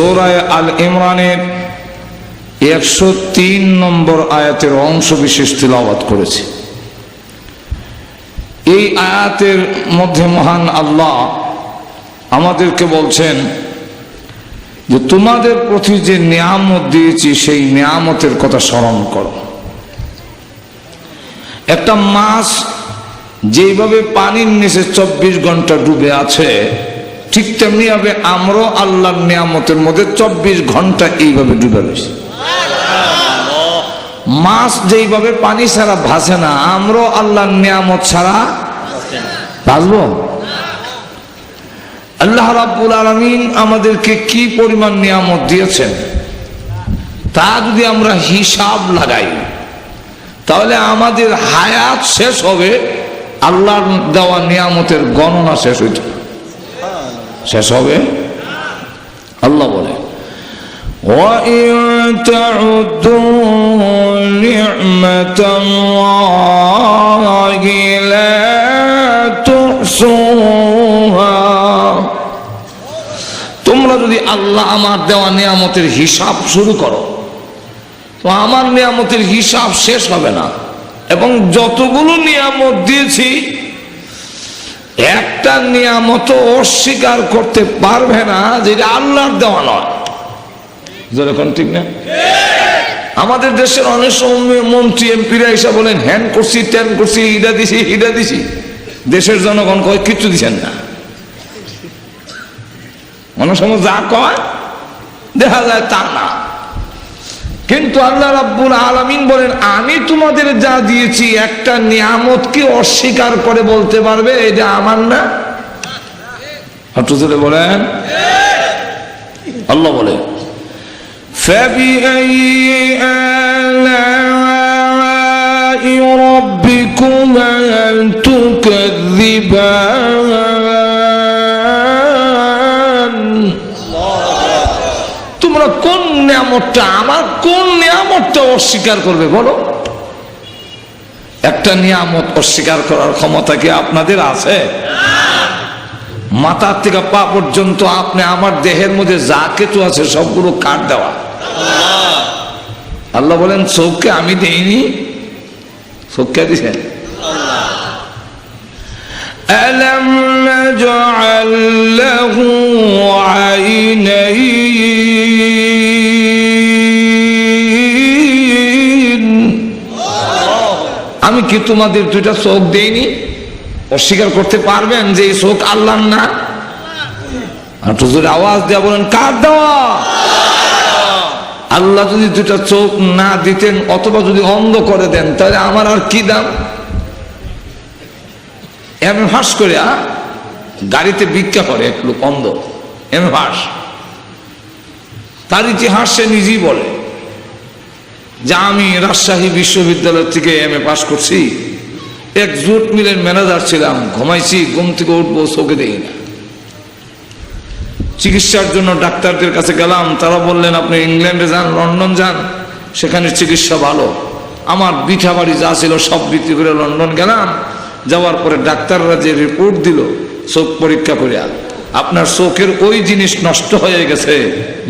সৌরায় আল ইমরানের একশো তিন নম্বর আয়াতের অংশ বিশেষ তিলাবাত করেছে। এই আয়াতের মধ্যে মহান আল্লাহ আমাদেরকে বলছেন যে তোমাদের প্রতি যে নিয়ামত দিয়েছি, সেই নিয়ামতের কথা স্মরণ করো। একটা মাছ যেইভাবে পানির নিচে চব্বিশ ঘণ্টা ডুবে আছে ঠিক তেমনি হবে আমরাও আল্লাহর নিয়ামতের মধ্যে চব্বিশ ঘণ্টা এইভাবে ডুবে রয়েছি। মাছ যেইভাবে পানি ছাড়া ভাসে না, আমরাও আল্লাহর নিয়ামত ছাড়া ভাসবো। আল্লাহ রাব্বুল আলমিন আমাদেরকে কি পরিমাণ নিয়ামত দিয়েছেন? তা যদি আমরা হিসাব লাগাই, তাহলে আমাদের হায়াত শেষ হবে, আল্লাহর দেওয়া নিয়ামতের গণনা শেষ হইত শেষ হবে আল্লাহ বলে وَإِن تَعُدُّوا نِعْمَةَ اللَّهِ لَا تُحْصُوهَا তোমরা যদি আল্লাহ আমার দেওয়া নিয়ামতের হিসাব শুরু করো তো আমার নিয়ামতের হিসাব শেষ হবে না এবং যতগুলো নিয়ামত দিয়েছি একটা নিয়ামত অস্বীকার করতে পারবে না যেটা আল্লাহর দেওয়া নয়। ঠিক না? আমাদের দেশের অনেক সময় মন্ত্রী, এমপিরা এসে বলেন, হ্যান করছি ট্যান করছি, ইডা দিছি ইডা দিছি। দেশের জনগণ কয়, কিচ্ছু দিচ্ছেন না। অনেক সময় যা কয়, দেখা যায় তা না। কিন্তু আল্লাহ রাব্বুল আলামিন বলেন আমি তোমাদের যা দিয়েছি একটা নিয়ামত কি অস্বীকার করে বলতে পারবে এটা আমার না একটু জোরে বলেন আল্লাহ বলে فبأي آلاء ربكما تكذبان তোমরা কোন নিয়ামতটা আমার কোন নিয়ামতটা অস্বীকার করবে বলো একটা নিয়ামত অস্বীকার করার ক্ষমতা কি আপনাদের আছে মাথার থেকে পা পর্যন্ত আপনি আমার দেহের মধ্যে যা কিছু আছে সবগুলো কাট দেওয়া আল্লাহ বলেন চোখকে আমি দেইনি চোখকে দিছেন ألم نجعل আমি কি তোমাদের দুইটা চোখ দেইনি? অস্বীকার করতে পারবেন যে এই চোখ আল্লাহর না? আওয়াজ দেওয়া বলেন, কার দেওয়া? আল্লাহ যদি দুটা চোখ না দিতেন অথবা যদি অন্ধ করে দেন, তাহলে আমার আর কি দাম? এমন ফাঁস করে গাড়িতে ভিক্ষা করে এক লোক অন্ধ। এম ফাঁস তার ইতিহাস সে নিজেই বলে। যে আমি রাজশাহী বিশ্ববিদ্যালয় থেকে এম এ পাশ করছি এক জুট মিলের ম্যানেজার ছিলাম, ঘুমাইছি, ঘুম থেকে উঠবো, চোখে দেই না। চিকিৎসার জন্য ডাক্তারদের কাছে গেলাম, তারা বললেন, আপনি ইংল্যান্ডে যান, লন্ডন যান, সেখানে চিকিৎসা ভালো। আমার বিঠা বাড়ি যা ছিল সব বিক্রি করে লন্ডন গেলাম। যাওয়ার পরে ডাক্তাররা যে রিপোর্ট দিল, চোখ পরীক্ষা করিয়া আপনার চোখের ওই জিনিস নষ্ট হয়ে গেছে,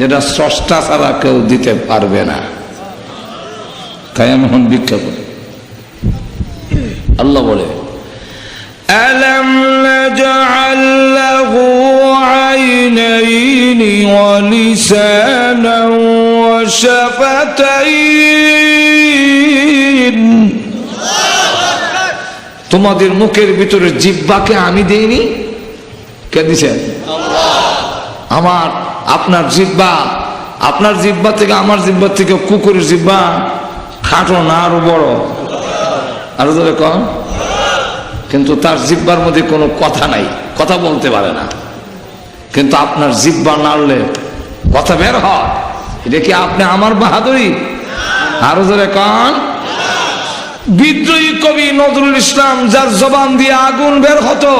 যেটা স্রষ্টা ছাড়া কেউ দিতে পারবে না। তাই আমি এখন ভিক্ষা করি আল্লাহ বলে ألم نجعل له عينين ولسانا وشفتين তোমাদের মুখের ভিতরে জিব্বাকে আমি দেইনি কে দিছেন আমার আপনার জিব্বা আপনার জিব্বা থেকে আমার জিব্বা থেকে কুকুরের জিব্বা খাটো না আরও বড়। আরও ধরে কম কিন্তু তার জিব্বার মধ্যে কোনো কথা নাই, কথা বলতে পারে না। কিন্তু আপনার জিব্বা নাড়লে কথা বের হয়। এটা কি আপনি আমার বাহাদুরি? আরও ধরে কন। বিদ্রোহী কবি নজরুল ইসলাম, যার জবান দিয়ে আগুন বের হতো,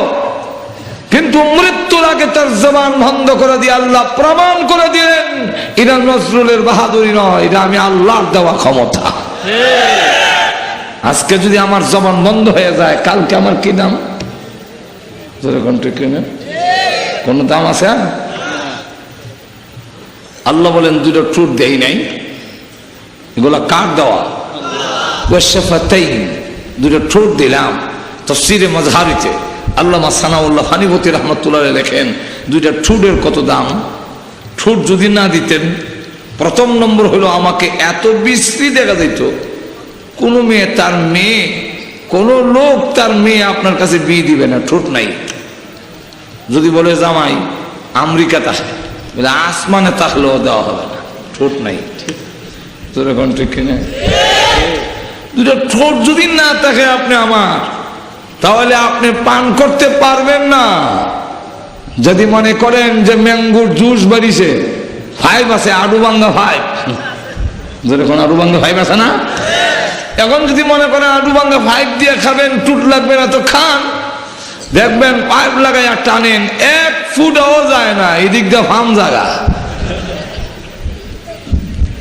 কিন্তু মৃত্যুর আগে তার জবান বন্ধ করে দিয়ে আল্লাহ প্রমাণ করে দিলেন, এটা নজরুলের বাহাদুরি নয়, এটা আমি আল্লাহর দেওয়া ক্ষমতা। আজকে যদি আমার জবান বন্ধ হয়ে যায়, কালকে আমার কি দাম? কোন দাম আছে? আল্লাহ বলেন, দুটো ঠোঁট দেই নাই। এগুলা কার দেওয়া? দুটো ঠোঁট দিলাম তো তফসিরে মজহারিতে আল্লামা সানাউল্লাহ হানিবতী রহমতুল্লাহ লেখেন, দুইটা ঠোঁটের কত দাম? ঠুট যদি না দিতেন প্রথম নম্বর হলো, আমাকে এত বিশ্রী দেখা দিত কোনো মেয়ে, তার মেয়ে, কোনো লোক তার মেয়ে আপনার কাছে বিয়ে দিবে না, ঠোঁট নাই। যদি বলে, জামাই, আমেরিকা তাহে বলে, আসমানে তাহলেও দেওয়া হবে না, ঠোঁট নাই। তোর এখন ঠিক দুটো ঠোঁট যদি না থাকে আপনি আমার, তাহলে আপনি পান করতে পারবেন না। যদি মনে করেন যে ম্যাঙ্গুর জুস বাড়িছে ফাইভ আছে আডুবাঙ্গা ফাইভ যেরকম আডুবাঙ্গা ফাইভ আছে না? এখন যদি মনে করেন আডুবাঙ্গা ফাইভ দিয়ে খাবেন টুট লাগবে না তো খান। দেখবেন পাইপ লাগাই আর টানেন, এক ফুট ফুটও যায় না, এদিক দিয়ে ফার্ম জায়গা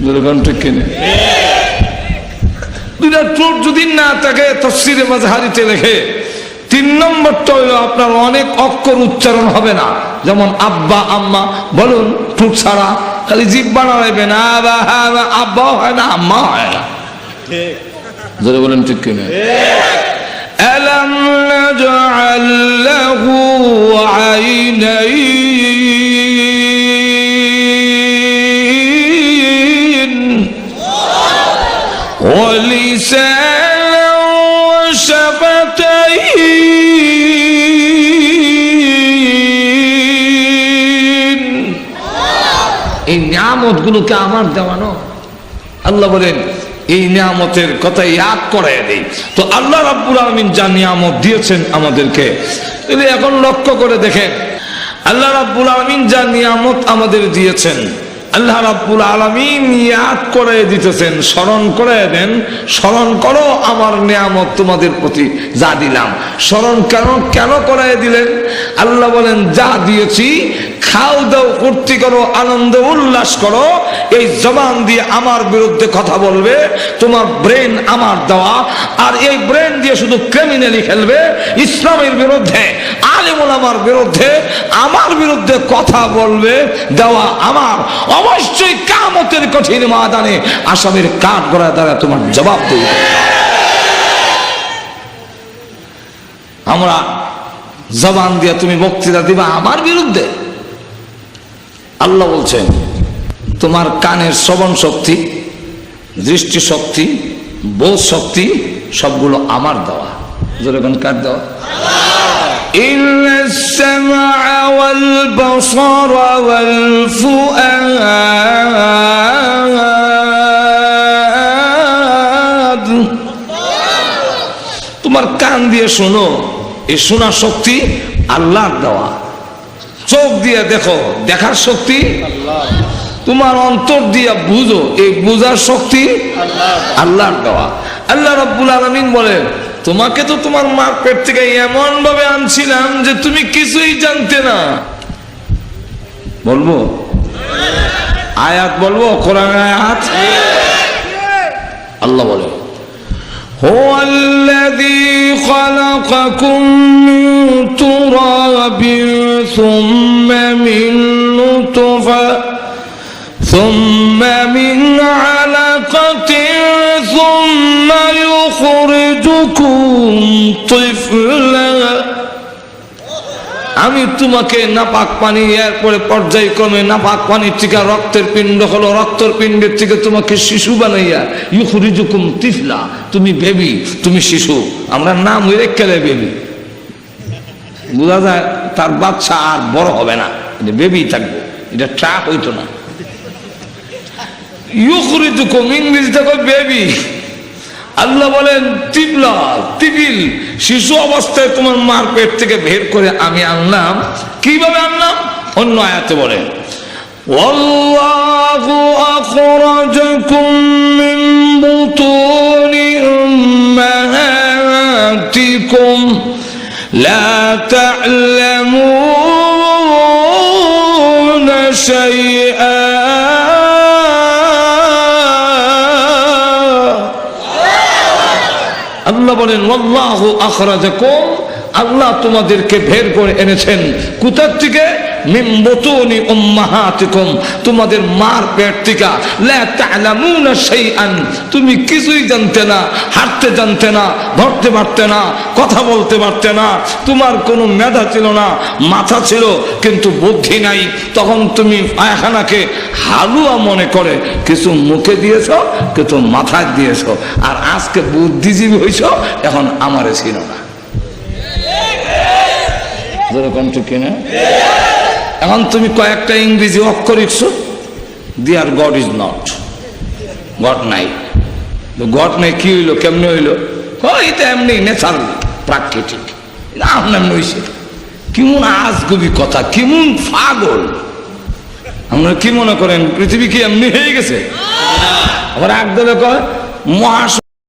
যেরকম ঠিক যদি না থাকে লেখে, তিন নম্বরটা আপনার অনেক অক্ষর উচ্চারণ হবে না। যেমন আব্বা, আম্মা, বলুন টুট ছাড়া খালি জিভ বানাবেন আবা আবা আব্বাও হয় না আম্মা হয় না যদি বলেন ঠিক কিনা ألم نجعل له নিয়ামত গুলোকে আমার দেওয়ানো। আল্লাহ বলেন, এই নিয়ামতের কথা ইয়াদ করে দেই। তো আল্লাহ রাব্বুল আলমিন যা নিয়ামত দিয়েছেন আমাদেরকে এখন লক্ষ্য করে দেখেন, আল্লাহ রাব্বুল আলমিন যা নিয়ামত আমাদের দিয়েছেন, আল্লাহ রাব্বুল আলমিন ইয়াদ করে দিতেছেন, স্মরণ করে দেন, স্মরণ করো আমার নিয়ামত তোমাদের প্রতি যা দিলাম। স্মরণ কেন কেন করাই দিলেন? আল্লাহ বলেন, যা দিয়েছি খাও দাও, ফুর্তি করো, আনন্দ উল্লাস করো, এই জবান দিয়ে আমার বিরুদ্ধে কথা বলবে, তোমার ব্রেন আমার দেওয়া, আর এই ব্রেন দিয়ে শুধু ক্রিমিনালি খেলবে, ইসলামের বিরুদ্ধে, আলিমুল আমার বিরুদ্ধে আমার বিরুদ্ধে কথা বলবে, দেওয়া আমার। অবশ্যই কামতের কঠিন মাদানে আসামের কাঠ গড়া দ্বারা তোমার জবাব দেবে। আমরা জবান দিয়ে তুমি বক্তৃতা দিবা আমার বিরুদ্ধে। আল্লাহ বলছেন তোমার কানের শ্রবণ শক্তি দৃষ্টি শক্তি বোধ শক্তি সবগুলো আমার দেওয়া যেরকম কার দেওয়া إن السمع والبصر والفؤاد তোমার কান দিয়ে শোনো এই শোনার শক্তি আল্লাহর দেওয়া চোখ দিয়ে দেখো দেখার শক্তি? তোমার অন্তর দিয়ে বুঝো এই বুঝার শক্তি আল্লাহর দেওয়া। আল্লাহ রব্বুল আলমিন বলেন তোমাকে তো তোমার মার পেট থেকে এমন ভাবে আনছিলাম যে তুমি কিছুই জানতে না। বলব? আয়াত বলব? কোরআন আয়াত? আল্লাহ বলে। هو الذي خلقكم من تراب ثم من نطفة ثم من علقة ثم يخرجكم طفلا. আমি তোমাকে নাপাক পানি, এরপরে পর্যায়ক্রমে নাপাক পানির থেকে রক্তের পিণ্ড হলো, রক্তের পিণ্ডের থেকে তোমাকে শিশু বানাইয়া, ইউখুরিজুকুম তিফলা, তুমি বেবি, তুমি শিশু। আমরা নাম হয়ে খেলে বেবি? বোঝা যায়, তার বাচ্চা আর বড় হবে না, এটা বেবি থাকবে, এটা ট্রাক হইতো না। ইউখুরিজুকুম, ইংরেজিতে বেবি। আল্লাহ বলেন তিবলা তিবিল শিশু অবস্থায় তোমার মার পেট থেকে বের করে আমি আনলাম কিভাবে আনলাম অন্য আয়াতে বলেন والله أخرجكم من بطون أمهاتكم لا تعلمون شيئا আল্লাহ বলেন আল্লাহ তোমাদেরকে বের করে এনেছেন। কোথার থেকে? মিন বুতুনি উম্মাহাতিকুম, তোমাদের মার পেট থেকে। লা তা'লামুনা শাইআন, তুমি কিছুই জানতে না, হাঁটতে জানতে না, ধরতে পারতে না, কথা বলতে পারতে না। তোমার কোনো মেধা ছিল না, মাথা ছিল, কিন্তু বুদ্ধি নাই। তখন তুমি পায়খানাকে হালুয়া মনে করে, কিছু মুখে দিয়েছ, কিছু মাথায় দিয়েছ। আর আজকে বুদ্ধিজীবী হইছ, এখন আমারে ছিল না। যেরকম কিনা এখন তুমি কয়েকটা ইংরেজি অক্ষর লিখছো? Dear God is not God নাই। গড নাই, কি হইল, কেমনে হইল? ওই তো এমনি ন্যাচারাল প্রাকৃতিক। না আপনার হইছে। কেমন আজগুবি কথা, কেমন পাগল। আপনারা কি মনে করেন, পৃথিবী কি এমনি হয়ে গেছে? আবার একদলে কয় মহাশ